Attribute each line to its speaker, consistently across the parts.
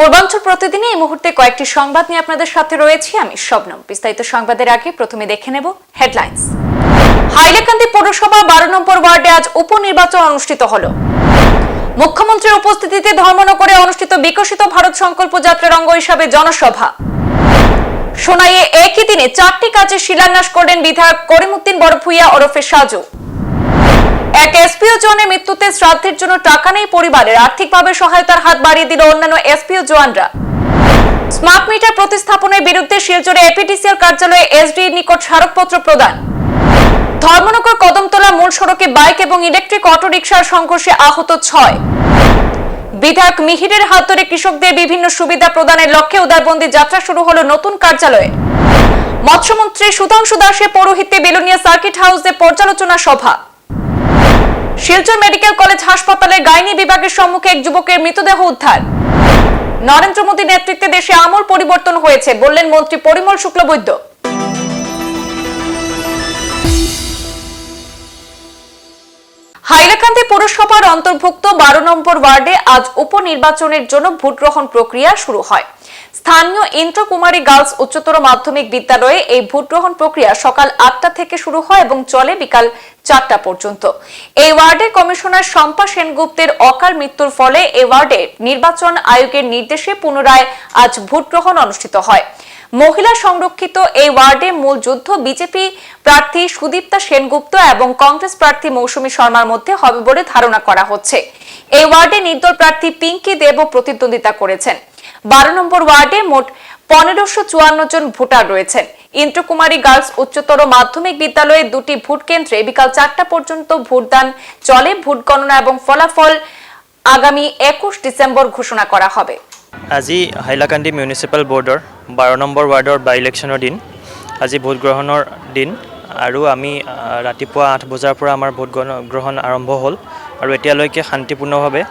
Speaker 1: পূর্বাঞ্চল প্রতিদিনে এই মুহূর্তে কয়েকটি সংবাদ নিয়ে আপনাদের সাথে রয়েছি। আমি শবনম। বিস্তারিত সংবাদের আগে প্রথমে দেখে নেব হেডলাইন্স। হাইলাকান্দি পৌরসভা বারো নম্বর ওয়ার্ডে আজ উপনির্বাচন অনুষ্ঠিত হল। মুখ্যমন্ত্রীর উপস্থিতিতে ধর্মনগরে অনুষ্ঠিত বিকশিত ভারত সংকল্প যাত্রার অঙ্গ হিসাবে জনসভা। সোনাইয়ে একই দিনে চারটি কাজে শিলান্যাস করলেন বিধায়ক করিমুদ্দিন বড়ভুইয়া ওরফে সাজু। এক এসপিও জনের মৃত্যুতে শ্রাদ্ধের জন্য টাকা নেই পরিবারের। আর্থিকভাবে সহায়তার হাত বাড়িয়ে দিল অন্যান্য এসপিও জওয়ানরা স্মার্ট মিটার প্রতিস্থাপনের বিরুদ্ধে শিলচরে এপিডিসিএল কার্যালয়ে এসডি নিকট স্মারকপত্র প্রদান। ধর্মনগর কদমতলা মূল সড়কে বাইক এবং ইলেকট্রিক অটোরিকশার সংঘর্ষে আহত ছয়। বিধায়ক মিহিরের হাত ধরে কৃষকদের বিভিন্ন সুবিধা প্রদানের লক্ষ্যে উদারবন্দি যাত্রা শুরু হলো নতুন কার্যালয়ে। মৎস্যমন্ত্রী সুধাংশু দাসের পৌরোহিত্যে বেলুনিয়া সার্কিট হাউসে পর্যালোচনা সভা। শিলচর মেডিকেল কলেজ হাসপাতালে গাইনি বিভাগের সম্মুখে এক যুবকের মৃতদেহ উদ্ধার। নরেন্দ্র মোদীর নেতৃত্বে দেশে আমূল পরিবর্তন হয়েছে, বললেন মন্ত্রী পরিমল শুক্লবৈদ্য হাইলাকান্দি পৌরসভার অন্তর্ভুক্ত বারো নম্বর ওয়ার্ডে আজ উপনির্বাচনের জন্য ভোট গ্রহণ প্রক্রিয়া শুরু হয়। স্থানীয় ইন্দ্র কুমারী গার্লস উচ্চতর মাধ্যমিক বিদ্যালয়ে এই ভোট গ্রহণ প্রক্রিয়া সকাল আটটা থেকে শুরু হয় এবং চলে বিকাল চারটা পর্যন্ত। এই ওয়ার্ডে কমিশনার শম্পা সেনগুপ্তের অকাল মৃত্যুর ফলে এই ওয়ার্ডে নির্বাচন আয়োগের নির্দেশে পুনরায় আজ ভোট গ্রহণ অনুষ্ঠিত হয়। মহিলা সংরক্ষিত এই ওয়ার্ডে মূল যুদ্ধ বিজেপি প্রার্থী সুদীপ্তা সেনগুপ্ত এবং কংগ্রেস প্রার্থী মৌসুমী শর্মার মধ্যে হবে বলে ধারণা করা হচ্ছে। এই ওয়ার্ডে নির্দল প্রার্থী পিঙ্কি দেবও প্রতিদ্বন্দ্বিতা করেছেন। বারো নম্বর ওয়ার্ডে মোট পনেরোশো চুয়ান্ন জন ভোটার রয়েছেন। ইন্দ্রকুমারী গার্লস উচ্চতর মাধ্যমিক বিদ্যালয়ে দুটি ভোট কেন্দ্রে বিকাল চারটা পর্যন্ত ভোটদান চলে। ভোট গণনা এবং ফলাফল আগামী একুশ ডিসেম্বর ঘোষণা করা হবে।
Speaker 2: আজি হাইলাকান্দি মিউনিচিপাল বৰ্ডৰ বাৰ নম্বৰ ৱাৰ্ডৰ বাই ইলেকশ্যনৰ দিন। আজি ভোট গ্ৰহণৰ দিন আৰু আমি ৰাতিপুৱা আঠ বজাৰ পৰা আমাৰ ভোট গ্ৰহণ আৰম্ভ হ'ল আৰু এতিয়ালৈকে শান্তিপূৰ্ণভাৱে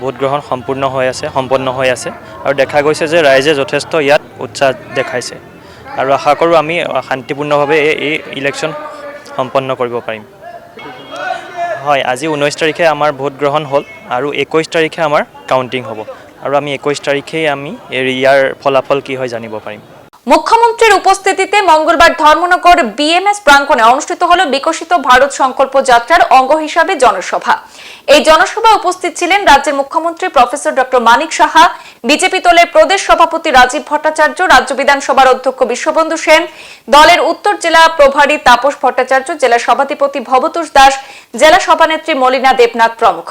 Speaker 2: ভোট গ্ৰহণ সম্পূৰ্ণ হৈ আছে, সম্পন্ন হৈ আছে। আৰু দেখা গৈছে যে ৰাইজে যথেষ্ট ইয়াত উৎসাহ দেখাইছে। আৰু আশা কৰোঁ আমি শান্তিপূৰ্ণভাৱে এই ইলেকশ্যন সম্পন্ন কৰিব পাৰিম। হয় আজি ঊনৈছ তাৰিখে আমাৰ ভোট গ্ৰহণ হ'ল আৰু একৈছ তাৰিখে আমাৰ কাউণ্টিং হ'ব। আৰু আমি একৈছ তাৰিখেই আমি ইয়াৰ ফলাফল কি হয় জানিব পাৰিম।
Speaker 1: মুখ্যমন্ত্রীর উপস্থিতিতে মঙ্গলবার ধর্মনগর বিএমএস প্রাঙ্গণে অনুষ্ঠিত হল বিকশিত ভারত সংকল্প যাত্রার অঙ্গ হিসাবে জনসভা। এই জনসভায় উপস্থিত ছিলেন রাজ্যের মুখ্যমন্ত্রী professor doctor Manik Saha, BJP দলের প্রদেশ সভাপতি রাজীব ভট্টাচার্য, রাজ্য বিধানসভার অধ্যক্ষ বিশ্ববন্ধু সেন, দলের উত্তর জেলা প্রভারী তাপস ভট্টাচার্য, জেলা সভাধিপতি ভবতোষ দাস, জেলা সভানেত্রী মলিনা দেবনাথ প্রমুখ।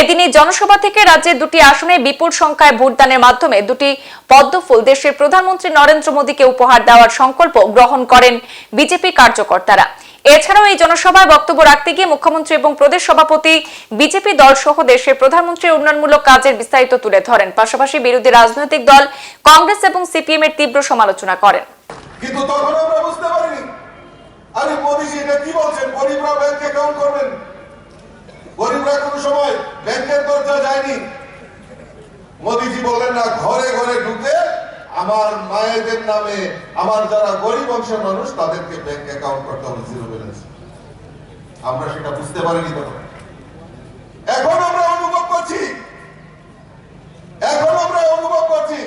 Speaker 1: এদিন এই জনসভা থেকে রাজ্যের দুটি আসনে বিপুল সংখ্যায় ভোটদানের মাধ্যমে দুটি পদ্মফুল দেশের প্রধানমন্ত্রী নরেন্দ্র মোদীকে উপহার দেওয়ার সংকল্প গ্রহণ করেন বিজেপি কার্যকর্তারা। এছাড়াও এই জনসভায় বক্তব্য রাখতে গিয়ে মুখ্যমন্ত্রী এবং প্রদেশ সভাপতি বিজেপি দল সহ দেশের প্রধানমন্ত্রীর উন্নয়নমূলক কাজের বিস্তারিত তুলে ধরেন। পাশাপাশি বিরোধী রাজনৈতিক দল কংগ্রেস এবং সিপিএম এর তীব্র সমালোচনা করেন।
Speaker 3: কিন্তু তখন আমরা বুঝতে পারিনি। আরে মোদীজি এটা কি বলছেন? ব্যাংক করবেন। গরিবরা কোনো সময় ব্যাংকের দরজা যায়নি। মোদীজি বললেন না, ঘরে ঘরে ঢুকে আমার মায়েদের নামে আমার যারা গরিব অংশের মানুষ, তাদেরকে ব্যাংক অ্যাকাউন্ট করতে হবে, জিরো ব্যালেন্স। আমরা সেটা বুঝতে পারিনি তখন এখন আমরা অনুভব করছি, এখন আমরা অনুভব করছি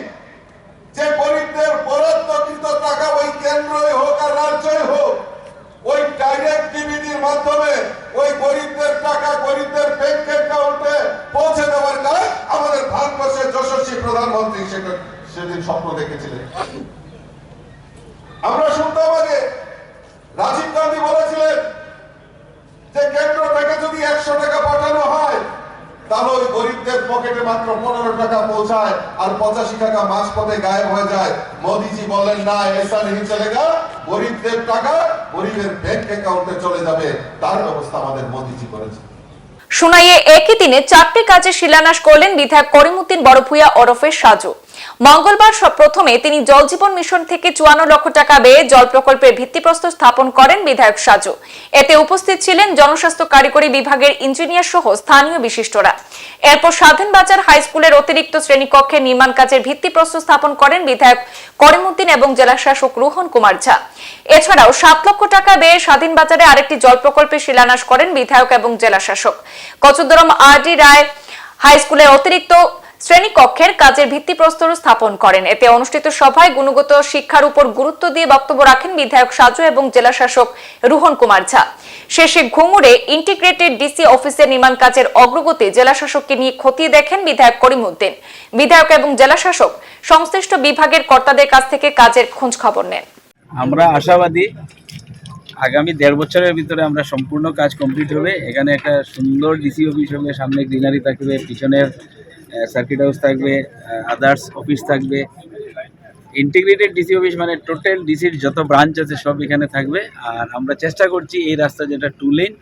Speaker 3: যে গরিবদের বরাদ্দকৃত টাকা ওই কেন্দ্রই হোক আর রাজ্যই হোক ওই ডাইরেক্ট ডিবিটির মাধ্যমে ওই গরিবদের টাকা গরিবদের ব্যাংক অ্যাকাউন্টে পৌঁছে দেওয়ার কাজ আমাদের ভারতবর্ষের যশস্বী প্রধানমন্ত্রী সেটা সেদিন স্বপ্ন দেখেছিলেন। আমরা শুনতাম আগে রাজীব গান্ধী বলেছিলেন যে, কেন্দ্র থেকে যদি একশো টাকা পাঠানো হয়, তাহলে ওই গরিবদের পকেটে মাত্র পনেরো টাকা পৌঁছায় আর পঁচাশি টাকা মাস পথে গায়েব হয়ে যায়। মোদিজি বলেন, না এসা নেই চলেগা গরিবদের টাকা গরিবের ব্যাংক অ্যাকাউন্টে চলে যাবে। তার ব্যবস্থা আমাদের মোদিজি করেছে
Speaker 1: সোনাইয়ে একই দিনে চারটি কাজে শিলান্যাস করলেন বিধায়ক করিমুদ্দিন বড়ভুইয়া ওরফে সাজু। মঙ্গলবার প্রথমে তিনি জল জীবন মিশন থেকে চুয়ান্ন লক্ষ টাকা ব্যয়ে জল প্রকল্পের ভিত্তিপ্রস্তর স্থাপন করেন বিধায়ক সাজু। এতে উপস্থিত ছিলেন জনস্বাস্থ্য কারিগরি বিভাগের ইঞ্জিনিয়ার সহ স্থানীয় বিশিষ্টরা। এরপর স্বাধীন বাজার হাই স্কুলের অতিরিক্ত শ্রেণীকক্ষের নির্মাণ কাজের ভিত্তিপ্রস্তর স্থাপন করেন বিধায়ক করিমুদ্দিন এবং জেলা শাসক রোহন কুমার ঝা। এছাড়াও সাত লক্ষ টাকা ব্যয়ে স্বাধীন বাজারে আরেকটি জল প্রকল্পের শিলান্যাস করেন বিধায়ক এবং জেলা শাসক Kachudaram R D Roy high স্কুলের অতিরিক্ত শ্রেণীকক্ষের কাজের ভিত্তিপ্রস্তর স্থাপন করেন। এতে অনুষ্ঠিত সভায় গুণগত শিক্ষার উপর গুরুত্ব দিয়ে বক্তব্য রাখেন বিধায়ক সাজু এবং জেলা শাসক রুহন কুমার ঝা। শেষে ঘুঙুরে ইন্টিগ্রেটেড ডিসি অফিসের নির্মাণ কাজের অগ্রগতি জেলা শাসককে নিয়ে খতিয়ে দেখেন বিধায়ক করিমউদ্দিন। বিধায়ক এবং জেলা শাসক সংশ্লিষ্ট বিভাগের কর্তাদের কাছ থেকে কাজের খোঁজ খবর নেন।
Speaker 4: আমরা আশাবাদী আগামী দেড় বছরের ভিতরে আমরা সম্পূর্ণ কাজ কমপ্লিট হবে। এখানে একটা সুন্দর ডিসি অফিস হবে, সামনে গ্রিনারি থাকবে, পিছনের সার্কিট হাউস থাকবে আদার্স অফিস থাকবে। ইন্টিগ্রেটেড ডিসি অফিস মানে টোটাল ডিসির যত ব্রাঞ্চ আছে সব এখানে থাকবে। আর আমরা চেষ্টা করছি এই রাস্তা যেটা টু লেন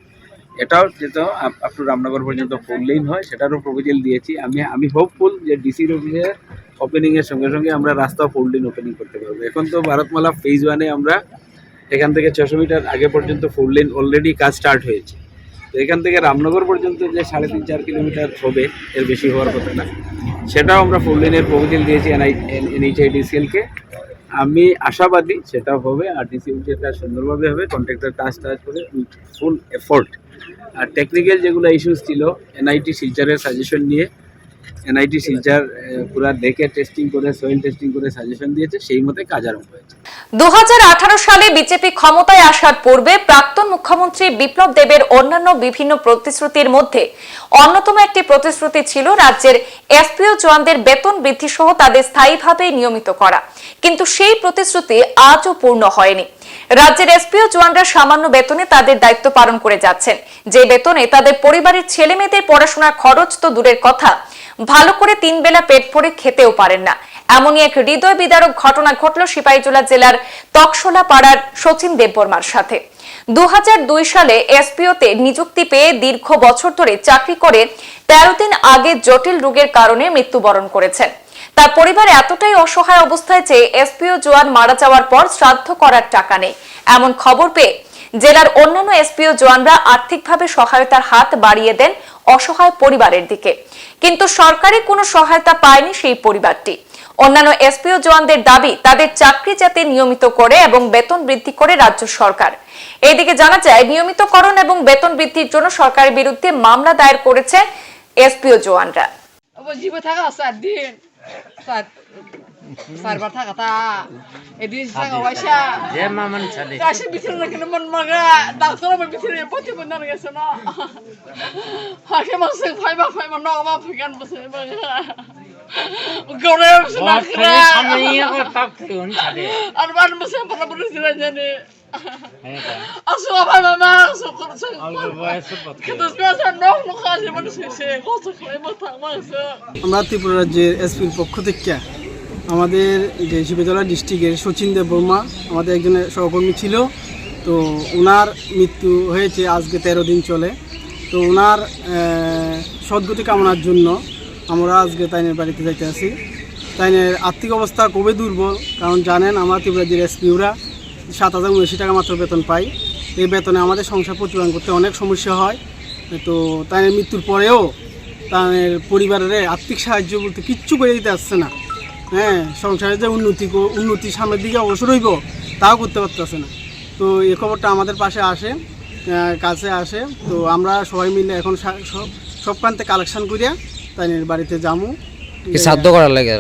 Speaker 4: এটাও যেটা আপ টু রামনগর পর্যন্ত ফোর লেন হয়, সেটারও প্রপোজাল দিয়েছি। আমি আমি হোপফুল যে ডিসির অফিসে ওপেনিংয়ের সঙ্গে সঙ্গে আমরা রাস্তা ফোর লেন ওপেনিং করতে পারব। এখন তো ভারতমালা ফেজ ওয়ানে আমরা এখান থেকে ছশো মিটার আগে পর্যন্ত ফোর লেন অলরেডি কাজ স্টার্ট হয়েছে। তো এখান থেকে রামনগর পর্যন্ত যে সাড়ে তিন চার কিলোমিটার হবে, এর বেশি হওয়ার কথা না। সেটাও আমরা ফোর লেনের প্রপোজাল দিয়েছি এনআই এনএইচআইডিসিএলকে আমি আশাবাদী সেটাও হবে, আর সেটা সুন্দরভাবে হবে কন্ট্রাক্টর কাজ টাজ করে ফুল এফোর্ট আর টেকনিক্যাল যেগুলো ইস্যুস ছিল এনআইটি শিলচারের সাজেশন নিয়ে এনআইটি শিলচার পুরো দেখে টেস্টিং করে সয়েল টেস্টিং করে সাজেশন দিয়েছে, সেই মতে কাজ আরম্ভ হয়েছে।
Speaker 1: দু সালে বিজেপি ক্ষমতায় আসার পূর্বে প্রাক্তন মুখ্যমন্ত্রী বিপ্লব দেবের অন্যান্য বিভিন্ন প্রতিশ্রুতির মধ্যে অন্যতম একটি প্রতিশ্রুতি ছিল রাজ্যের এসপিও জওয়ানদের বেতন বৃদ্ধি সহ তাদের স্থায়ীভাবে নিয়মিত করা। কিন্তু সেই প্রতিশ্রুতি আজও পূর্ণ হয়নি। রাজ্যের এসপিও জওয়ানরা সামান্য বেতনে তাদের দায়িত্ব পালন করে যাচ্ছেন। যে বেতনে তাদের পরিবারের ছেলে মেয়েদের পড়াশোনার খরচ তো দূরের কথা ভালো করে তিন বেলা পেট ভরে খেতেও পারেন না। এমনই এক হৃদয় বিদারক ঘটনা ঘটল সিপাহীজলা জেলার তকশোলা পাড়ার সচিন দেববর্মার সাথে। দু সালে এসপিওতে নিযুক্তি পেয়ে দীর্ঘ বছর ধরে চাকরি করে তেরো দিন আগে জটিল রোগের কারণে মৃত্যুবরণ করেছেন। তার পরিবার এতটাই অসহায় অবস্থায় যে এসপিও জোয়ান মারা যাওয়ার পর শ্রাদ্ধ করার টাকা নেই। এমন খবর পেয়ে জেলার অন্যান্য এসপিও জোয়ানরা আর্থিকভাবে সহায়তার হাত বাড়িয়ে দেন অসহায় পরিবারের দিকে। কিন্তু সরকারি কোনো সহায়তা পায়নি সেই পরিবারটি। অন্যান্য এসপিও জওয়ানদের দাবি, তাদের চাকরি যাতে নিয়মিত করে এবং বেতন বৃদ্ধি করে রাজ্য সরকার। এইদিকে জানা যায়, নিয়মিতকরণ এবং বেতন বৃদ্ধির জন্য সরকারের বিরুদ্ধে মামলা দায়ের করেছে এসপিও জওয়ানরা।
Speaker 5: থাকা দিন। চারবার থাকা তা এদিন সাগা ওয়াইসা যে মা মন চলে আসে বিছরে রাখে না
Speaker 6: মন মাগা ডাক্তার আমার বিছরে
Speaker 5: পতি বন্ধন গেছে না হাকে মাসে
Speaker 6: ফাইবা ফাইবা
Speaker 5: নগমা ফিকান বসে গরে সামনে
Speaker 6: সামনে পাপ ফিউন
Speaker 5: চলে আর বান বসে বড় বড় জিরা জানে اصلا انا
Speaker 7: আমরা ত্রিপুরা রাজ্যের এসপির পক্ষ থেকে আমাদের যে শিবজলা ডিস্ট্রিক্টের সচিন দেব বর্মা আমাদের একজন সহকর্মী ছিল, তো ওনার মৃত্যু হয়েছে আজকে তেরো দিন চলে। তো ওনার সদ্গতি কামনার জন্য আমরা আজকে তাইনের বাড়িতে যাইতে আসি। তাইনের আর্থিক অবস্থা খুবই দুর্বল, কারণ জানেন আমরা ত্রিপুরা রাজ্যের এসপিওরা সাত হাজার উনআশি টাকা মাত্র বেতন পাই। এই বেতনে আমাদের সংসার প্রতিপালন করতে অনেক সমস্যা হয়। তো তাইনের মৃত্যুর পরেও তাদের পরিবারের আর্থিক সাহায্য বলতে কিচ্ছু করে দিতে আসছে না। হ্যাঁ সংসারে যে উন্নতি উন্নতি সামনের দিকে অবসর হইব তাও করতে পারতেছে না। তো এই খবরটা আমাদের পাশে আসে কাছে আসে। তো আমরা সবাই মিলে এখন সব সব প্রান্তে কালেকশন করিয়া তাই বাড়িতে যামু।
Speaker 8: কি সাধ্য করার লাগে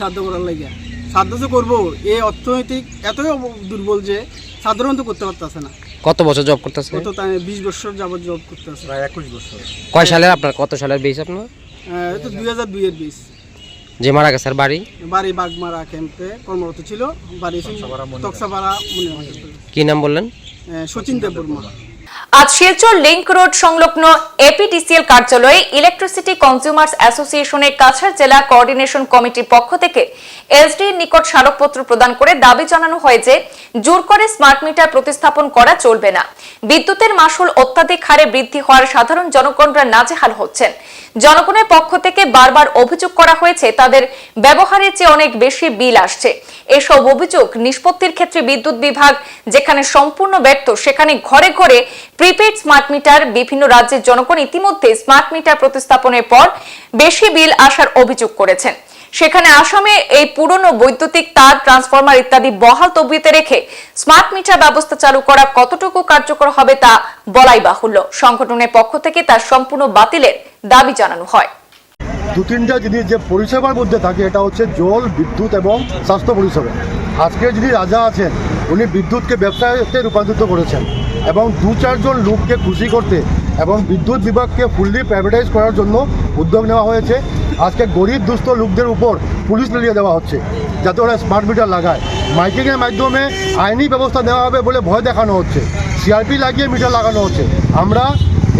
Speaker 7: সাধ্য করার লাগিয়া সাধ্য তো করব এই অর্থনৈতিক এতই দুর্বল যে সাধারণত করতে পারতেছে না।
Speaker 8: কত বছর জব করতেছে?
Speaker 7: কত তাই বিশ বছর যাবত জব করতেছে। একুশ বছর।
Speaker 8: কয় সালের আপনার? কত সালের বেশ আপনার?
Speaker 7: তো দুই হাজার দুইয়ের বিশ
Speaker 8: যে মারা গেছে আর বাড়ি?
Speaker 7: বাড়ি বাগমারা ক্যাম্পে কর্মরত ছিল। বাড়ি তকসাপাড়া হয়
Speaker 8: কি নাম বললেন?
Speaker 7: সচিন দেব বর্মা
Speaker 1: আজ শিলচর লিংক রোড সংলগ্ন এপিডিসিএল কার্যালয়ে ইলেকট্রিসিটি কনজিউমার্স অ্যাসোসিয়েশনের কাছাড় জেলা কোঅর্ডিনেশন কমিটির পক্ষ থেকে এসডি নিকট স্মারকপত্র প্রদান করে দাবি জানানো হয় যে জোর করে স্মার্ট মিটার প্রতিস্থাপন করা চলবে না। বিদ্যুতের মাসুল অত্যাধিক হারে বৃদ্ধি হওয়ার সাধারণ জনগণরা নাজেহাল হচ্ছেন। জনগণের পক্ষ থেকে বারবার অভিযোগ করা হয়েছে, তাদের ব্যবহারের চেয়ে অনেক বেশি বিল আসছে। এসব অভিযোগ নিষ্পত্তির ক্ষেত্রে বিদ্যুৎ বিভাগ যেখানে সম্পূর্ণ ব্যর্থ, সেখানে ঘরে ঘরে প্রিপেড স্মার্ট মিটার বিভিন্ন রাজ্যের জনগণ ইতিমধ্যে স্মার্ট মিটার প্রতিস্থাপনের পর বেশি বিল আসার অভিযোগ করেছেন। সেখানে আসামে এই পুরনো বৈদ্যুতিক তার ট্রান্সফরমার ইত্যাদি বহাল তবিয়তে রেখে স্মার্ট মিটার ব্যবস্থা চালু করা কতটুকু কার্যকর হবে তা বলাই বাহুল্য। সংগঠনের পক্ষ থেকে তার সম্পূর্ণ বাতিলের দাবি জানানো হয়।
Speaker 9: দু তিনটা জিনিস যে পরিষেবার মধ্যে থাকে, এটা হচ্ছে জল, বিদ্যুৎ এবং স্বাস্থ্য পরিষেবা। আজকে যিনি রাজা আছেন, উনি বিদ্যুৎকে ব্যবসায়তে রূপান্তরিত করেছেন। এবং দু চারজন লোককে খুশি করতে এবং বিদ্যুৎ বিভাগকে ফুললি প্রাইভেটাইজ করার জন্য উদ্যোগ নেওয়া হয়েছে। আজকে গরিব দুস্থ লোকদের উপর পুলিশ লড়িয়ে দেওয়া হচ্ছে, যাতে ওরা স্মার্ট মিটার লাগায়। মাইকিংয়ের মাধ্যমে আইনি ব্যবস্থা নেওয়া হবে বলে ভয় দেখানো হচ্ছে। সিআরপি লাগিয়ে মিটার লাগানো হচ্ছে। আমরা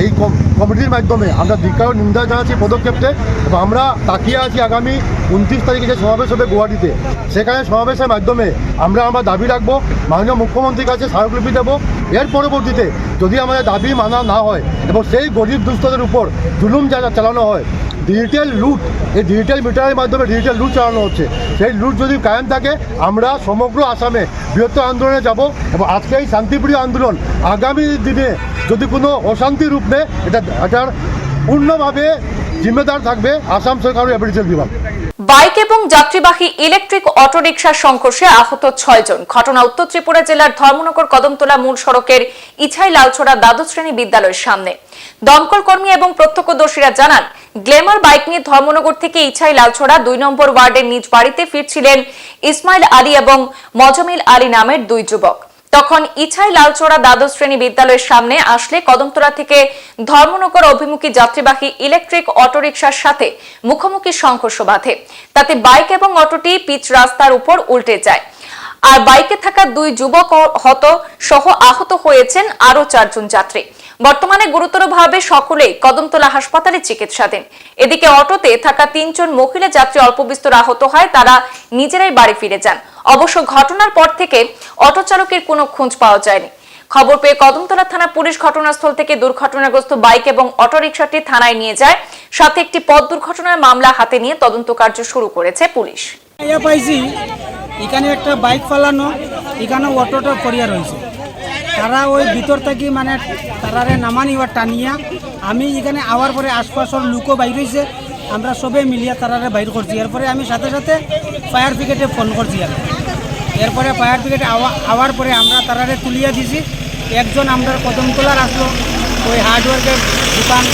Speaker 9: এই কমিটির মাধ্যমে। আমরা ধিকার নিন্দা জানাচ্ছি পদক্ষেপকে এবং আমরা তাকিয়ে আছি আগামী উনত্রিশ তারিখে যে সমাবেশ হবে গুয়াহাটিতে। সেখানে সমাবেশের মাধ্যমে আমরা আমরা দাবি রাখব, মাননীয় মুখ্যমন্ত্রীর কাছে স্মারকলিপি দেবো। এর পরবর্তীতে যদি আমাদের দাবি মানা না হয় এবং সেই গরিব দুস্থদের উপর জুলুম যা চালানো হয়, ডিজিটাল লুট, এই ডিজিটাল মিটারের মাধ্যমে ডিজিটাল লুট চালানো হচ্ছে। সেই লুট যদি কায়েম থাকে, আমরা সমগ্র আসামে বৃহত্তর আন্দোলনে যাব। এবং আজকে এই শান্তিপ্রিয় আন্দোলন আগামী দিনে যদি কোনো অশান্তি রূপ নেয়, এটা এটার পূর্ণভাবে জিম্মেদার থাকবে আসাম সরকার ও বিভাগ।
Speaker 1: বাইক এবং যাত্রীবাহী ইলেকট্রিক অটোরিকশার সংঘর্ষে আহত ছয়জন। ঘটনা উত্তর ত্রিপুরা জেলার ধর্মনগর কদমতলা মূল সড়কের ইছাই লালছড়া দ্বাদশ শ্রেণি বিদ্যালয়ের সামনে। দমকল কর্মী এবং প্রত্যক্ষদর্শীরা জানান, গ্লেমার বাইক নিয়ে ধর্মনগর থেকে ইছাই লালছড়া দুই নম্বর ওয়ার্ডের নিজ বাড়িতে ফিরছিলেন ইসমাইল আলী এবং মজমিল আলী নামের দুই যুবক। তখন ইছাই লালচোড়া দ্বাদশ শ্রেণি বিদ্যালয়ের সামনে আসলে কদমতলা থেকে ধর্মনগর অভিমুখী যাত্রীবাহী ইলেকট্রিক অটোরিকশার সাথে মুখোমুখি সংঘর্ষ বাধে। তাতে বাইক এবং অটোটি পিচ রাস্তার উপর উল্টে যায়। আর বাইকে থাকা দুই যুবক হত সহ আহত হয়েছেন আরও চারজন যাত্রী। বর্তমানে গুরুতরভাবে সকলেই কদমতলা হাসপাতালে চিকিৎসাধীন। এদিকে অটোতে থাকা তিনজন মহিলা যাত্রী অল্প বিস্তর আহত হয়, তারা নিজেরাই বাড়ি ফিরে যান। অবশ্য ঘটনার পর থেকে অটো চালকের কোনো খোঁজ পাওয়া যায়নি। খবর পেয়ে কদমতলা থানা পুলিশ ঘটনাস্থল থেকে দুর্ঘটনাগ্রস্ত বাইক এবং অটোরিকশাটি থানায় নিয়ে যায়। সাথে একটি পথ দুর্ঘটনার মামলা হাতে নিয়ে তদন্ত কার্য শুরু করেছে পুলিশ।
Speaker 10: পাইছি, এখানে একটা বাইক ফালানো, এখানে অটোটা পড়িয়া রয়েছে তারা ওই ভিতর থেকে মানে তারারে নামানি বা টানিয়া, আমি এখানে আওয়ার পরে আশপাশের লুকও বাইর হয়েছে আমরা সবে মিলিয়া তারারে বাইর করছি। এরপরে আমি সাথে সাথে ফায়ার ব্রিগেডে ফোন করছি আর এরপরে ফায়ার ব্রিগেডে আওয়া আওয়ার পরে আমরা তারারে তুলিয়া দিছি। একজন আমরা কদমতলার আসলো, ওই হার্ডওয়ার্কের দোকান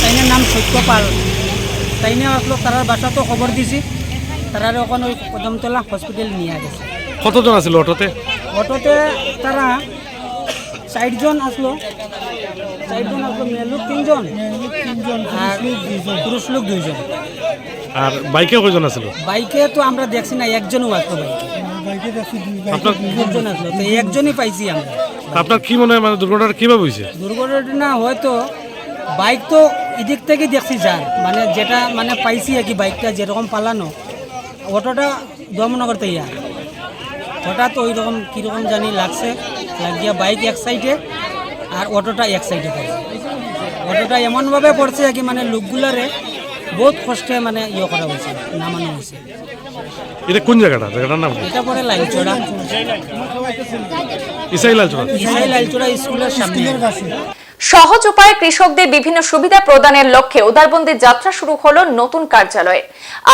Speaker 10: তাইনের নাম সত্যপাল তাইনে আসলো, তারার বাসা তো খবর দিছি। তারা ওখানে ওই কদমতলা হসপিটাল নিয়ে গেছে।
Speaker 11: কতজন আছিল অটোতে?
Speaker 10: অটোতে তারা ষাটজন আসলো ষাটজন আসলো মেয়ে লোক তিনজন। তিনজন আর পুরুষ লোক দুইজন।
Speaker 11: আর বাইকে কয়জন আছিল?
Speaker 10: বাইকে তো আমরা দেখছি না একজনও আসলো বাইকে।
Speaker 11: আপনার
Speaker 10: দুজন আসলো তো একজনই পাইছি আমরা।
Speaker 11: আপনার কি মনে হয় মানে দুর্ঘটনাটা কীভাবে হয়েছে?
Speaker 10: দুর্ঘটনা হয়তো বাইক তো এদিক থেকে দেখছি যার। মানে যেটা মানে পাইছি আর কি বাইকটা যেরকম পালানো। অটোটা দমনগর থেকে হঠাৎ ওই রকম কীরকম জানি লাগছে লাগিয়া বাইক এক সাইডে আর অটোটা এক সাইডে পড়ছে অটোটা এমনভাবে পড়ছে কি মানে লোকগুলারে বহুত কষ্টে মানে ইয়ে করা হয়েছে নামানো হয়েছে।
Speaker 11: এটা কোন জায়গাটা? জায়গাটার নাম?
Speaker 10: এটা পরে লাইনচড়া
Speaker 11: ইসাই লালচড়া
Speaker 10: ইসাই লাইনচড়া স্কুলের সামনে।
Speaker 1: সহজ উপায়ে কৃষকদের বিভিন্ন সুবিধা প্রদানের লক্ষ্যে উদারবন্দি যাত্রা শুরু হলো নতুন কার্যালয়ে।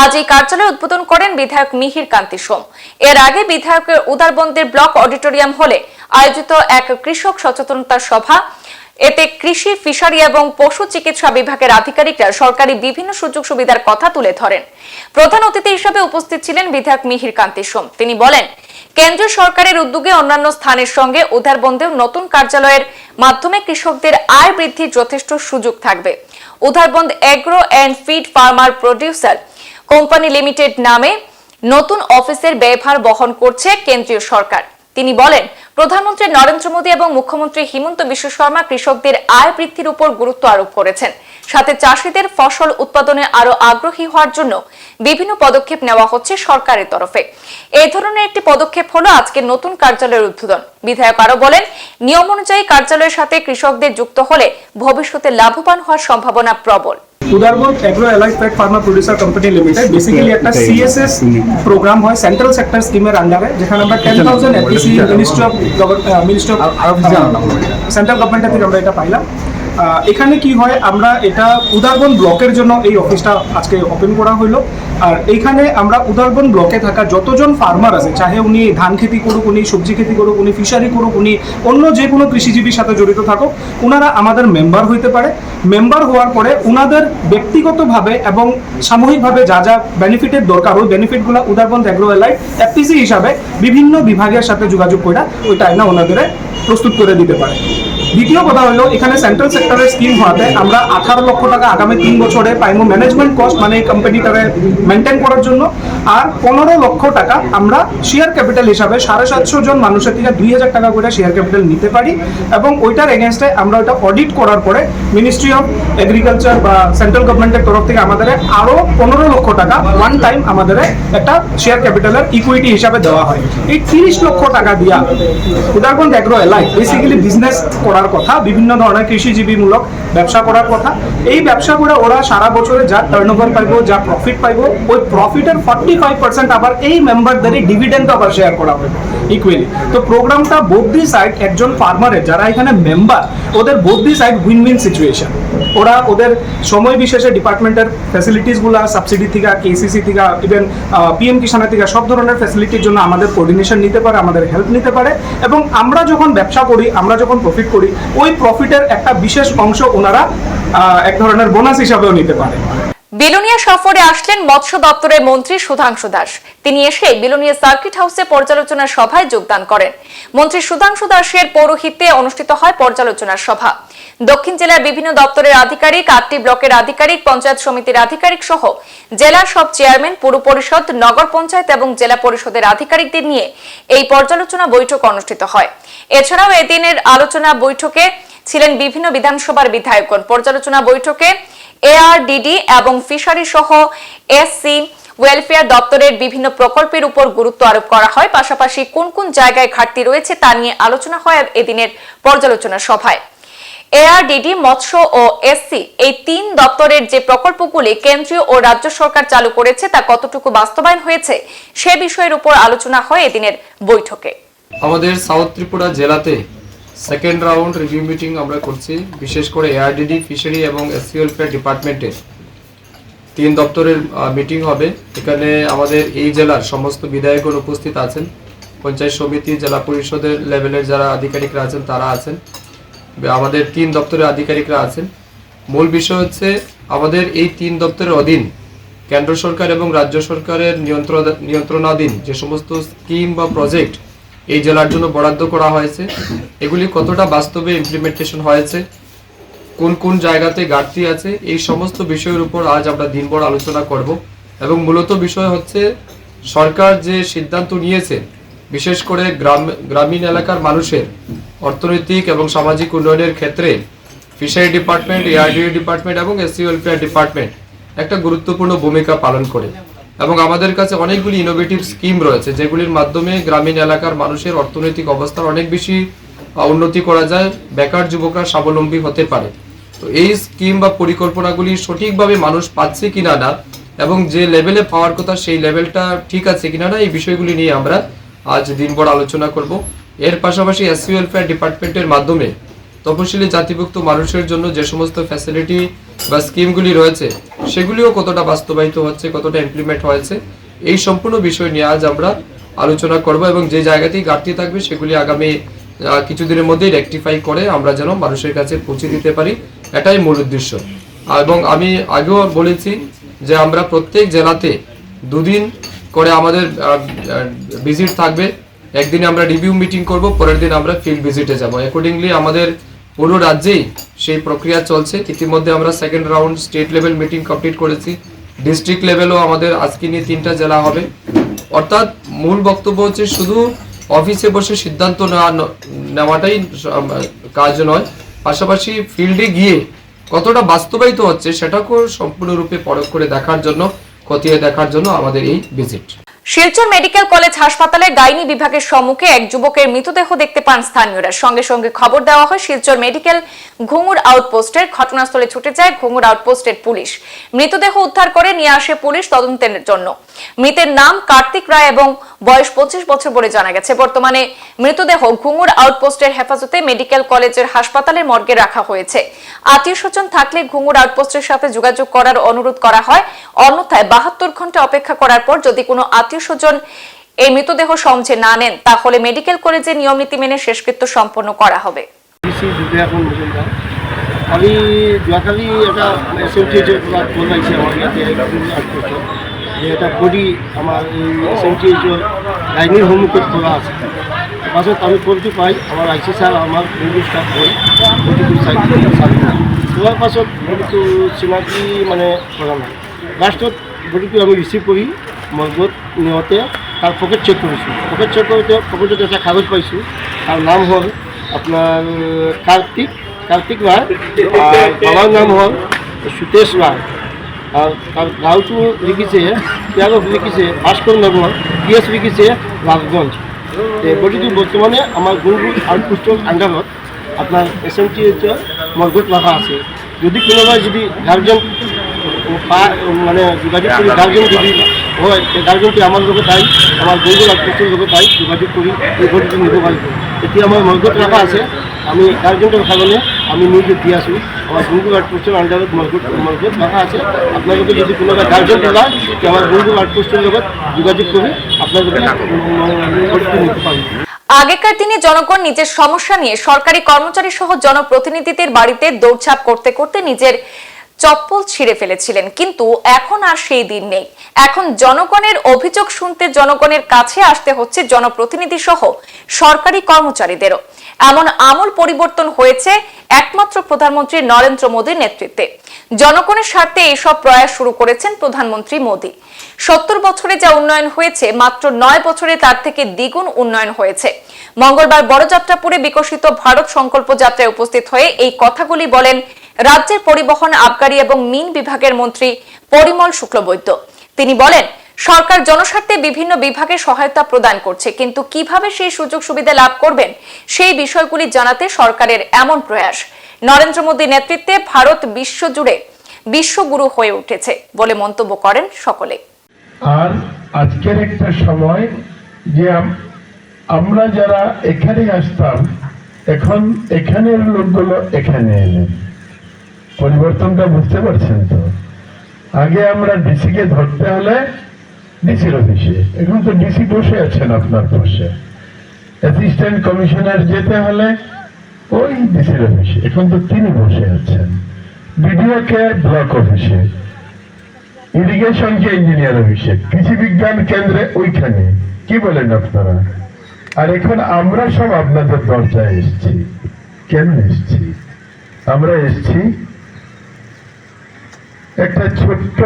Speaker 1: আজ এই কার্যালয় উদ্বোধন করেন বিধায়ক মিহির কান্তি সোম। এর আগে বিধায়কের উদারবন্দের ব্লক অডিটোরিয়াম হলে আয়োজিত এক কৃষক সচেতনতা সভা। এতে কৃষি, ফিশারি এবং পশু চিকিৎসা বিভাগের আধিকারিকরা সরকারি বিভিন্ন সুযোগ সুবিধার কথা তুলে ধরেন। প্রধান অতিথি হিসেবে উপস্থিত ছিলেন বিধায়ক মিহির কান্তি সোম। তিনি বলেন কেন্দ্রীয় সরকারের উদ্যোগে অন্যান্য স্থানের সঙ্গে উদারবন্দেও নতুন কার্যালয়ের মাধ্যমে কৃষকদের আয় বৃদ্ধির যথেষ্ট সুযোগ থাকবে। Udharbond agro and feed farmer producer company limited নামে নতুন অফিসের ব্যয়ভার বহন করছে কেন্দ্রীয় সরকার। তিনি বলেন, প্রধানমন্ত্রী নরেন্দ্র মোদী এবং মুখ্যমন্ত্রী হিমন্ত বিশ্ব শর্মা কৃষকদের আয় বৃদ্ধির উপর গুরুত্ব আরোপ করেছেন। সাথে চাষিদের ফসল উৎপাদনে আরও আগ্রহী হওয়ার জন্য বিভিন্ন পদক্ষেপ নেওয়া হচ্ছে সরকারের তরফে। এই ধরনের একটি পদক্ষেপ হলো আজকে নতুন কার্যালয়ের উদ্বোধন। বিধায়ক আরও বলেন নিয়ম অনুযায়ী কার্যালয়ের সাথে কৃষকদের যুক্ত হলে ভবিষ্যতে লাভবান হওয়ার সম্ভাবনা প্রবল।
Speaker 12: Udharbond agro alive pet farmer producer company limited basically একটা সিএসএস প্রোগ্রাম হয় সেন্ট্রাল সেক্টর স্কিমের আন্ডারে যেখানে আমরা ten thousand APC ministry of ministry of central গভর্নমেন্টের থেকে আমরা এটা পাইলাম। এখানে কি হয়, আমরা এটা উদারবন ব্লকের জন্য এই অফিসটা আজকে ওপেন করা হলো আর এইখানে আমরা উদারবন ব্লকে থাকা যতজন ফার্মার আছে, চাহে উনি ধান খেতি করুক, উনি সবজি খেতি করুক, উনি ফিশারি করুক, উনি অন্য যে কোনো কৃষিজীবীর সাথে জড়িত থাকুক ওনারা আমাদের মেম্বার হইতে পারে। মেম্বার হওয়ার পরে ওনাদের ব্যক্তিগতভাবে এবং সামূহিকভাবে যা যা বেনিফিটের দরকার, ওই বেনিফিটগুলো উদারবন অ্যাগ্রো এলাইট এফপিসি হিসাবে বিভিন্ন বিভাগের সাথে যোগাযোগ করে ওইটা না ওনাদের প্রস্তুত করে দিতে পারে। দ্বিতীয় কথা হলো, এখানে সেন্ট্রাল সেক্টরের স্কিম হওয়াতে আমরা আঠারো লক্ষ টাকা আগামী তিন বছরে পাইমো ম্যানেজমেন্ট কস্ট মানে এই কোম্পানিটারে মেনটেন করার জন্য। আর পনেরো লক্ষ টাকা আমরা শেয়ার ক্যাপিটাল হিসাবে সাড়ে সাতশো জন মানুষের থেকে দুই হাজার টাকা করে শেয়ার ক্যাপিটাল নিতে পারি এবং ওইটার এগেনস্টে আমরা ওইটা অডিট করার পরে মিনিস্ট্রি অফ এগ্রিকালচার বা সেন্ট্রাল গভর্নমেন্টের তরফ থেকে আমাদের আরও পনেরো লক্ষ টাকা ওয়ান টাইম আমাদের একটা শেয়ার ক্যাপিটালের ইকুইটি হিসাবে দেওয়া হয়। এই তিরিশ লক্ষ টাকা দিয়া, উদাহরণ অ্যাগ্রো এলাই বেসিক্যালি বিজনেস করার কথা, বিভিন্ন ধরনের কৃষিজীবীমূলক ব্যবসা করার কথা। এই ব্যবসা করে ওরা সারা বছরে যা টার্ন ওভার পাইবো, যা প্রফিট পাইবো, ওই প্রফিটের ফর্টি ফাইভ পার্সেন্ট আবার এই মেম্বারদেরই ডিভিডেন্ড আবার শেয়ার করা হবে ইকুয়ালি তো প্রোগ্রামটা বৌদ্ধি সাইড একজন ফার্মারের যারা এখানে মেম্বার ওদের বৌদ্ধি সাইড উইন উইন সিচুয়েশন ওরা ওদের সময় বিশেষে ডিপার্টমেন্টের ফ্যাসিলিটিসগুলো সাবসিডি থেকে কেসিসি থেকে ইভেন পিএম কিষানের থেকে, সব ধরনের ফ্যাসিলিটির জন্য আমাদের কোঅর্ডিনেশন নিতে পারে, আমাদের হেল্প নিতে পারে। এবং আমরা যখন ব্যবসা করি, আমরা যখন প্রফিট করি, ওই প্রফিটের একটা বিশেষ অংশ ওনারা এক ধরনের বোনাস হিসাবেও নিতে পারে।
Speaker 1: বিলোনিয়া সফরে আসলেন মৎস্য দপ্তরের মন্ত্রী সুধাংশু দাস। তিনি এসে বিলোনিয়া সার্কিট হাউসে পর্যালোচনা সভায় যোগদান করেন। মন্ত্রী সুধাংশু দাসের পৌরোহিত্যে অনুষ্ঠিত হয় পর্যালোচনা সভা। দক্ষিণ জেলার বিভিন্ন দপ্তরের আধিকারিক, আটটি ব্লকের আধিকারিক, পঞ্চায়েত সমিতির আধিকারিক সহ জেলার সব চেয়ারম্যান, পুর পরিষদ, নগর পঞ্চায়েত এবং জেলা পরিষদের আধিকারিকদের নিয়ে এই পর্যালোচনা বৈঠক অনুষ্ঠিত হয়। এছাড়াও এদিনের আলোচনা বৈঠকে ছিলেন বিভিন্ন বিধানসভার বিধায়কগণ। পর্যালোচনা বৈঠকে এআরডিডি এবং ফিশারি সহ এসসি ওয়েলফেয়ার দপ্তরের বিভিন্ন প্রকল্পের উপর গুরুত্ব আরোপ করা হয়। পাশাপাশি কোন কোন জায়গায় ঘাটতি রয়েছে তা নিয়ে আলোচনা হয় এদিনের পর্যালোচনা সভায়। এআরডিডি মৎস্য ও এসসি এই তিন দপ্তরের যে প্রকল্পগুলি কেন্দ্রীয় ও রাজ্য সরকার চালু করেছে তা কতটুকু বাস্তবায়ন হয়েছে সে বিষয়ের উপর আলোচনা হয় এদিনের বৈঠকে।
Speaker 13: আমাদের সাউথ ত্রিপুরা জেলাতে সেকেন্ড রাউন্ড রিভিউ মিটিং আমরা করছি, বিশেষ করে এআরডিডি ফিশারি এবং এসসি ওয়েলফেয়ার ডিপার্টমেন্টের তিন দপ্তরের মিটিং হবে। এখানে আমাদের এই জেলার সমস্ত বিধায়কগণ উপস্থিত আছেন। পঞ্চায়েত সমিতি, জেলা পরিষদের লেভেলের যারা আধিকারিকরা আছেন, তারা আছেন। আমাদের তিন দপ্তরের আধিকারিকরা আছেন। মূল বিষয় হচ্ছে আমাদের এই তিন দপ্তরের অধীন কেন্দ্র সরকার এবং রাজ্য সরকারের নিয়ন্ত্রণ, নিয়ন্ত্রণাধীন যে সমস্ত স্কিম বা প্রজেক্ট এই জেলার জন্য বরাদ্দ করা হয়েছে, এগুলি কতটা বাস্তবে ইমপ্লিমেন্টেশন হয়েছে, কোন কোন জায়গাতে ঘাটতি আছে, এই সমস্ত বিষয়ের উপর আজ আমরা দিনভর আলোচনা করব এবং মূলত বিষয় হচ্ছে সরকার যে সিদ্ধান্ত নিয়েছে, বিশেষ করে গ্রাম, গ্রামীণ এলাকার মানুষের অর্থনৈতিক এবং সামাজিক উন্নয়নের ক্ষেত্রে ফিশারি ডিপার্টমেন্ট এআরডিও ডিপার্টমেন্ট এবং এসসি ওয়েলফেয়ার ডিপার্টমেন্ট একটা গুরুত্বপূর্ণ ভূমিকা পালন করে। এবং আমাদের কাছে অনেকগুলি ইনোভেটিভ স্কিম রয়েছে, যেগুলির মাধ্যমে গ্রামীণ এলাকার মানুষের অর্থনৈতিক অবস্থার অনেক বেশি উন্নতি করা যায়, বেকার যুবকরা স্বাবলম্বী হতে পারে। তো এই স্কিম বা পরিকল্পনাগুলি সঠিকভাবে মানুষ পাচ্ছে কিনা না, এবং যে লেভেলে পাওয়ার কথা সেই লেভেলটা ঠিক আছে কিনা না, এই বিষয়গুলি নিয়ে আমরা আজ দিনভর আলোচনা করব। এর পাশাপাশি এসসি ওয়েলফেয়ার ডিপার্টমেন্টের মাধ্যমে তপশিলি জাতিভুক্ত মানুষের জন্য যে সমস্ত ফ্যাসিলিটি বা স্কিমগুলি রয়েছে, সেগুলিও কতটা বাস্তবায়িত হচ্ছে, কতটা ইমপ্লিমেন্ট হয়েছে, এই সম্পূর্ণ বিষয় নিয়ে আজ আমরা আলোচনা করব এবং যে জায়গাতেই ঘাটতি থাকবে সেগুলি আগামী কিছুদিনের মধ্যেই রেকটিফাই করে আমরা যেন মানুষের কাছে পৌঁছে দিতে পারি, এটাই মূল উদ্দেশ্য। এবং আমি আগেও বলেছি যে আমরা প্রত্যেক জেলাতে দুদিন করে আমাদের ভিজিট থাকবে। একদিনে আমরা রিভিউ মিটিং করব, পরের দিন আমরা ফিল্ড ভিজিটে যাব। অ্যাকর্ডিংলি আমাদের পুরো রাজ্যেই সেই প্রক্রিয়া চলছে। ইতিমধ্যে আমরা second round state level meeting complete করেছি। ডিস্ট্রিক্ট লেভেলও আমাদের আজকে নিয়ে তিনটা জেলা হবে। অর্থাৎ মূল বক্তব্য হচ্ছে শুধু অফিসে বসে সিদ্ধান্ত নেওয়া নেওয়াটাই কাজ নয়। পাশাপাশি ফিল্ডে গিয়ে কতটা বাস্তবায়িত হচ্ছে, সেটাকেও সম্পূর্ণরূপে পরখ করে দেখার জন্য, খতিয়ে দেখার জন্য আমাদের এই ভিজিট
Speaker 1: শিলচর মেডিকেল কলেজ হাসপাতালে গাইনি বিভাগের সম্মুখে এক যুবকের মৃতদেহ দেখতে পান স্থানীয়রা। সঙ্গে সঙ্গে খবর দেওয়া হয়, শিলচর মেডিকেল ঘুঙুর আউটপোস্টের ঘটনাস্থলে ছুটে যায় ঘুঙুর আউটপোস্টের পুলিশ। মৃতদেহ উদ্ধার করে নিয়ে আসে পুলিশ তদন্তের জন্য। মৃতের নাম কার্তিক রায় এবং বয়স পঁচিশ বছর বলে জানা গেছে। বর্তমানে মৃতদেহ ঘুঙুর আউটপোস্টের হেফাজতে মেডিকেল কলেজের হাসপাতালের মর্গে রাখা হয়েছে। আত্মীয় স্বজন থাকলে ঘুঙুর আউটপোস্টের সাথে যোগাযোগ করার অনুরোধ করা হয়। অন্যথায় বাহাত্তর ঘণ্টা অপেক্ষা করার পর যদি কোনো আত্মীয় স্বজন এই মৃতদেহ সমঝে না নেন, তাহলে মেডিকেল কলেজে নিয়ম নীতি মেনে শেষকৃত্য সম্পন্ন করা হবে।
Speaker 14: আমি যোৱাকালি এটা ইয়াতে এটা বডি আমাৰ এই এছ এম টি এইচৰ লাইনীৰ সন্মুখত খোলা আছে। পাছত আমি ফোনটো পাই আমাৰ আই চি পাছত বডিটো চিনাকি মানে কৰা নাই। লাষ্টত বডিটো আমি ৰিচিভ কৰি মৰ্গত নিওঁতে তাৰ পকেট চেক কৰিছোঁ। পকেট চেক কৰোঁতে পকেটত এটা কাগজ পাইছোঁ। তাৰ নাম হ'ল আপনার কার্তিক কার্তিক রায় আর বাবার নাম হল সুতেশ রায় আর তার গাঁওটো লিখিছে তেওঁলোক লিখিছে, ভাস্কৰ নগৰ পি এছ লিখিছে লাভগঞ্জ বডিটো বৰ্তমানে আমাৰ গুণগুণ আউটপোষ্টৰ আণ্ডাৰত আপোনাৰ এছ এম টি এইচৰ মৰ্গত ৰখা আছে। যদি কোনোবাই যদি গাৰ্জেন পা- মানে যোগাযোগ কৰি গাৰ্জেন যদি আমাৰ লগত আহি আমাৰ গুণগুণ আউটপোষ্টৰ লগত আহি যোগাযোগ কৰি এই পাৰিব এতিয়া আমাৰ মৰ্গত ৰখা আছে, আমি গাৰ্জেণ্টৰ কাৰণে আমি নিউজত দি আছোঁ আমাৰ গুণগুণ আউটপোষ্টৰ আণ্ডাৰত মৰ্গত মৰ্গত ৰখা আছে। আপোনালোকে যদি গাৰ্জেন ওলায় তেতিয়া আমাৰ গুণগুণ আউটপোষ্টৰ লগত যোগাযোগ আপোনালোকে বডিটো নিতে পাৰিব
Speaker 1: আগেকার দিনে জনগণ নিজের সমস্যা নিয়ে সরকারি কর্মচারী সহ জনপ্রতিনিধিদের বাড়িতে দৌড়ঝাঁপ করতে করতে নিজের চপ্পল ছিঁড়ে ফেলেছিলেন, কিন্তু এখন আর সেই দিন নেই। এখন জনগণের অভিযোগ শুনতে জনগণের কাছে আসতে হচ্ছে জনপ্রতিনিধি সহ সরকারি কর্মচারীদেরও। এমন আমূল পরিবর্তন হয়েছে একমাত্র প্রধানমন্ত্রী নরেন্দ্র মোদীর নেতৃত্বে। জনগণের স্বার্থে এইসব প্রয়াস শুরু করেছেন প্রধানমন্ত্রী মোদী। সত্তর বছরে যা উন্নয়ন হয়েছে, মাত্র নয় বছরে তার থেকে দ্বিগুণ উন্নয়ন হয়েছে। মঙ্গলবার বড়যাত্রাপুরে বিকশিত ভারত সংকল্প যাত্রায় উপস্থিত হয়ে এই কথাগুলি বলেন রাজ্যের পরিবহন আবগারি এবং মিন বিভাগের মন্ত্রী পরিমল শুক্লবৈদ্য। তিনি বলেন, সরকার জনস্বার্থে বিভিন্ন বিভাগে সহায়তা প্রদান করছে, কিন্তু কীভাবে সেই সুযোগ সুবিধা লাভ করবেন সেই বিষয়গুলি জানাতে সরকারের এমন প্রয়াস। নরেন্দ্র মোদীর নেতৃত্বে ভারত বিশ্বজুড়ে বিশ্বগুরু হয়ে উঠেছে বলে মন্তব্য করেন সকলে।
Speaker 15: আর আজকের একটা সময় যে আমরা যারা এখানে আসতাম, এখন এখানের লোকগুলো এখানে এলেন। পরিবর্তনটা বুঝতে পারছেন তো? আগে আমরা ডিসি কে ধরতে হলে ডিসির অফিসে। এখন তো ডিসি বসে আছেন আপনার পাশে। অ্যাসিস্ট্যান্ট কমিশনার যেতে হলে ওই ডিসির অফিসে। এখন তো তিনি বসে আছেন। বিডিও কেয়ার ব্লক অফিসে। ইরিগেশন কে ইঞ্জিনিয়ার অফিসে। কৃষি বিজ্ঞান কেন্দ্রে ওইখানে। কি বলেন আপনারা? আর এখন আমরা সব আপনাদের দরজায় এসছি। কেন এসছি? আমরা এসছি একটা ছোট্ট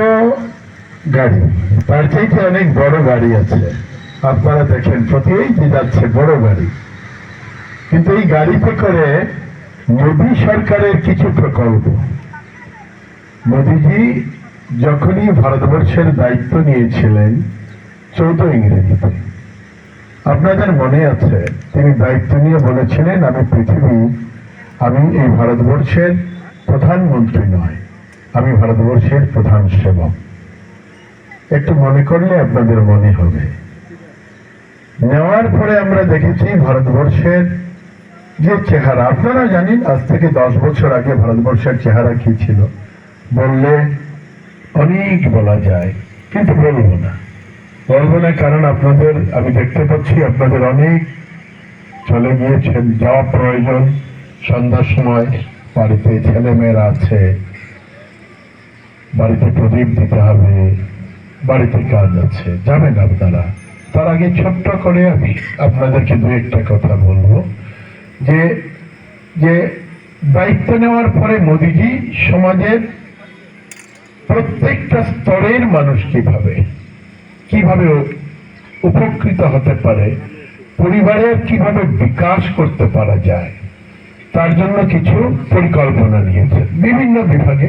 Speaker 15: গাড়ি। তার চাইতে অনেক বড় গাড়ি আছে। আপনারা দেখেন প্রতিদিন যাচ্ছে বড় গাড়ি। কিন্তু এই গাড়িতে করে মোদী সরকারের কিছু প্রকল্প। মোদীজি যখনই ভারতবর্ষের দায়িত্ব নিয়েছিলেন চৌদ্দ ইংরেজিতে। আপনাদের মনে আছে, তিনি দায়িত্ব নিয়ে বলেছিলেন, আমি পৃথিবী, আমি এই ভারতবর্ষের প্রধানমন্ত্রী নয়। আমি ভারতবর্ষের প্রধান সেবক। একটু মনে করলে আপনাদের মনে হবে। নেওয়ার পরে আমরা দেখেছি ভারতবর্ষের যে চেহারা। আপনারা জানেন, আজ থেকে দশ বছর আগে ভারতবর্ষের চেহারা কি ছিল? বললে অনেক বলা যায়, কিন্তু বলব না। বলব না কারণ আপনাদের, আমি দেখতে পাচ্ছি আপনাদের অনেক চলে গিয়েছেন। যাওয়া প্রয়োজন, সন্ধ্যার সময় বাড়িতে ছেলে মেয়েরা আছে। বাড়িতে প্রদীপ দিতে হবে, বাড়িতে কাজ আছে যাবেন আপনারা? তার আগে ছোট্ট করে আমি আপনাদেরকে দু একটা কথা বলব। যে যে দায়িত্ব নেওয়ার পরে মোদিজি সমাজের প্রত্যেকটা স্তরের মানুষ কীভাবে কীভাবে উপকৃত হতে পারে, পরিবারের কীভাবে বিকাশ করতে পারা যায়, তার জন্য কিছু পরিকল্পনা নিয়েছে বিভিন্ন বিভাগে